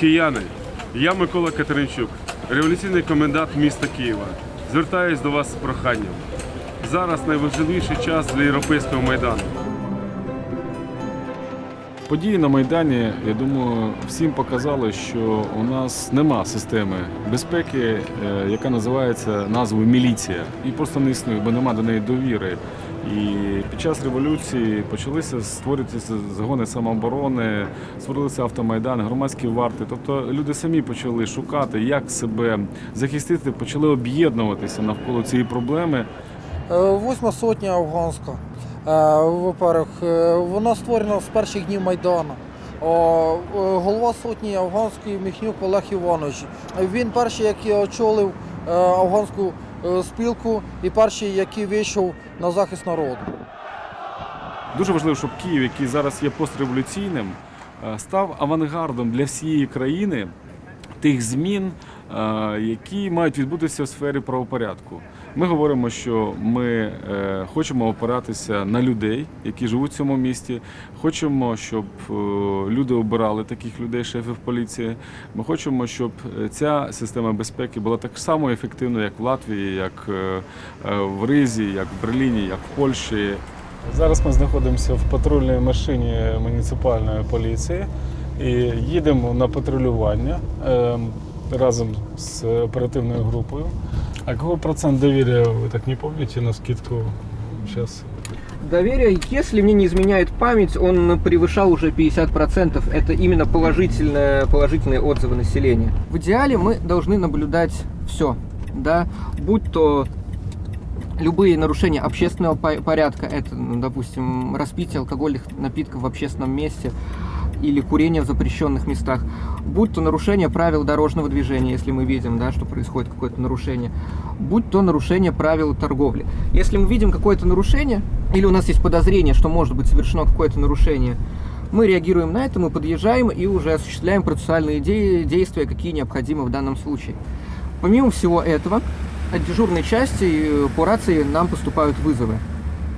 Кияни, я Микола Катеринчук, революційний комендант міста Києва. Звертаюсь до вас з проханням. Зараз найважливіший час для європейського майдану. Події на Майдані, я думаю, всім показали, що у нас нема системи безпеки, е, яка називається назвою міліція. І просто не існує, бо нема до неї довіри. І під час революції почалися створюватися загони самооборони, створилися автомайдани, громадські варти. Тобто люди самі почали шукати, як себе захистити, почали об'єднуватися навколо цієї проблеми. Е, Восьма сотня афганська. Е, Во-первых, е, вона створена з перших днів Майдану. Голова сотні афганської Міхнюк Олег Іванович. Він перший, який очолив афганську спілку і перший, який вийшов на захист народу. Дуже важливо, щоб Київ, який зараз є постреволюційним, е, став авангардом для всієї країни тих змін, е, які мають відбутися в сфері правопорядку. Ми говоримо, що ми е, хочемо опиратися на людей, які живуть в цьому місті. Хочемо, щоб е, люди обирали таких людей, шефів поліції. Ми хочемо, щоб е, ця система безпеки була так само ефективною, як в Латвії, як в Ризі, як в Берліні, як в Польщі. Зараз ми знаходимося в патрульній машині муніципальної поліції і їдемо на патрулювання е, разом з оперативною групою. А який процент довір'я, ви так не пам'ятаєте на скидку зараз? Доверие, если мне не изменяет память, он превышал уже 50%. Это именно положительные, положительные отзывы населения. В идеале мы должны наблюдать все, да, будь то любые нарушения общественного по- порядка, это, ну, допустим, распитие алкогольных напитков в общественном месте или курение в запрещенных местах, будь то нарушение правил дорожного движения, если мы видим, да, что происходит какое-то нарушение, будь то нарушение правил торговли. Если мы видим какое-то нарушение, или у нас есть подозрение, что может быть совершено какое-то нарушение, мы реагируем на это, мы подъезжаем и уже осуществляем процессуальные де- действия, какие необходимы в данном случае. Помимо всего этого, от дежурной части э, по рации нам поступают вызовы.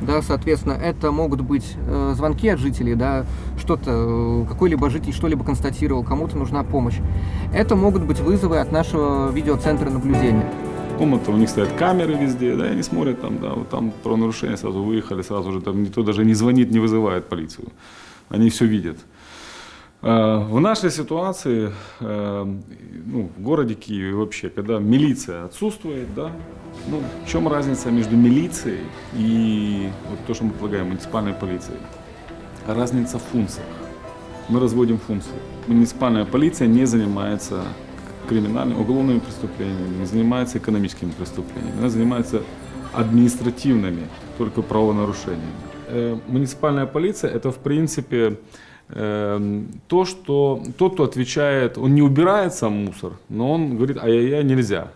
Да, соответственно, это могут быть э, звонки от жителей, да, что-то, э, какой-либо житель что-либо констатировал, кому-то нужна помощь. Это могут быть вызовы от нашего видеоцентра наблюдения. Комната, у них стоят камеры везде, да, и они смотрят там, да, вот там про нарушение сразу выехали, сразу же там никто даже не звонит, не вызывает полицию. Они все видят. Э, В нашей ситуации, э, ну, в городе Киеве вообще, когда милиция отсутствует, да, ну, в чем разница между милицией и вот то, что мы полагаем муниципальной полицией? Разница в функциях. Мы разводим функции. Муниципальная полиция не занимается криминальными, уголовными преступлениями, не занимается экономическими преступлениями. Она занимается административными, только правонарушениями. Э, Муниципальная полиция – это, в принципе, то, что тот, кто отвечает, он не убирает сам мусор, но он говорит, ай-яй-яй, нельзя.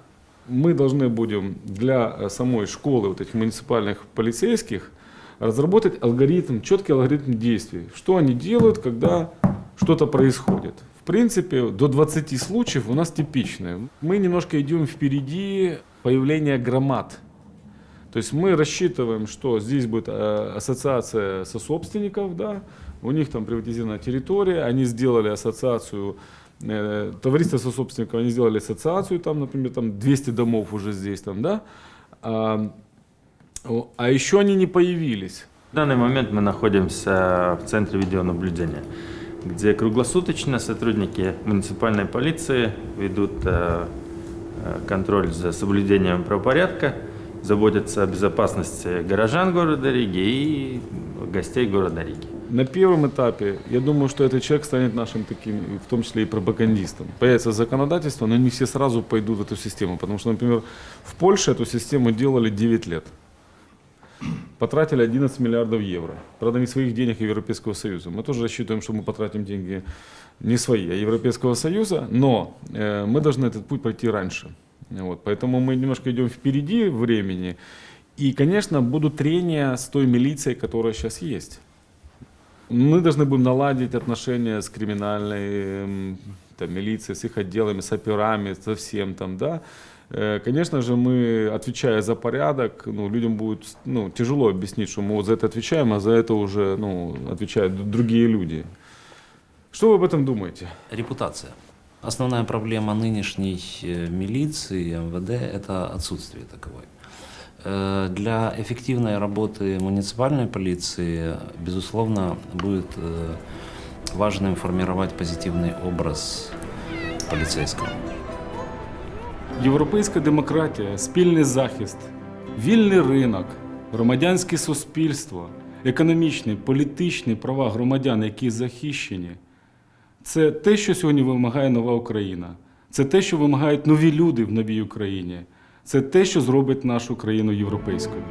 Мы должны будем для э, самой школы вот этих муниципальных полицейских разработать алгоритм, четкий алгоритм действий. Что они делают, когда что-то происходит. В принципе, до 20 случаев у нас типичные. Мы немножко идем впереди появления громад. То есть мы рассчитываем, что здесь будет э, ассоциация сособственников, да, у них там приватизированная территория, они сделали ассоциацию, э, товариство сособственников, они сделали ассоциацию, там, например, там 200 домов уже здесь, там, да, а, а еще они не появились. В данный момент мы находимся в центре видеонаблюдения, где круглосуточно сотрудники муниципальной полиции ведут э, э, контроль за соблюдением правопорядка, заботятся о безопасности горожан города Риги и гостей города Риги. На первом этапе, я думаю, что этот человек станет нашим таким, в том числе и пропагандистом. Появится законодательство, но не все сразу пойдут в эту систему. Потому что, например, в Польше эту систему делали 9 лет. Потратили 11 миллиардов евро. Правда, не своих денег Европейского Союза. Мы тоже рассчитываем, что мы потратим деньги не свои, а Европейского Союза, но э, мы должны этот путь пройти раньше. Вот, поэтому мы немножко идем впереди времени. И, конечно, будут трения с той милицией, которая сейчас есть. Мы должны будем наладить отношения с криминальной там, милицией, с их отделами, с операми, со всем там, да. Э, Конечно же, мы, отвечая за порядок, ну, людям будет ну, тяжело объяснить, что мы вот за это отвечаем, а за это уже ну, отвечают другие люди. Что вы об этом думаете? Репутация. Основная проблема нынешней э, милиции, МВД – это отсутствие таковой. Э, Для эффективной работы муниципальной полиции, безусловно, будет э, важным формировать позитивный образ полицейского. Європейська демократія, спільний захист, вільний ринок, громадянське суспільство, економічні, політичні права громадян, які захищені. Це те, що сьогодні вимагає нова Україна. Це те, що вимагають нові люди в новій Україні. Це те, що зробить нашу країну європейською.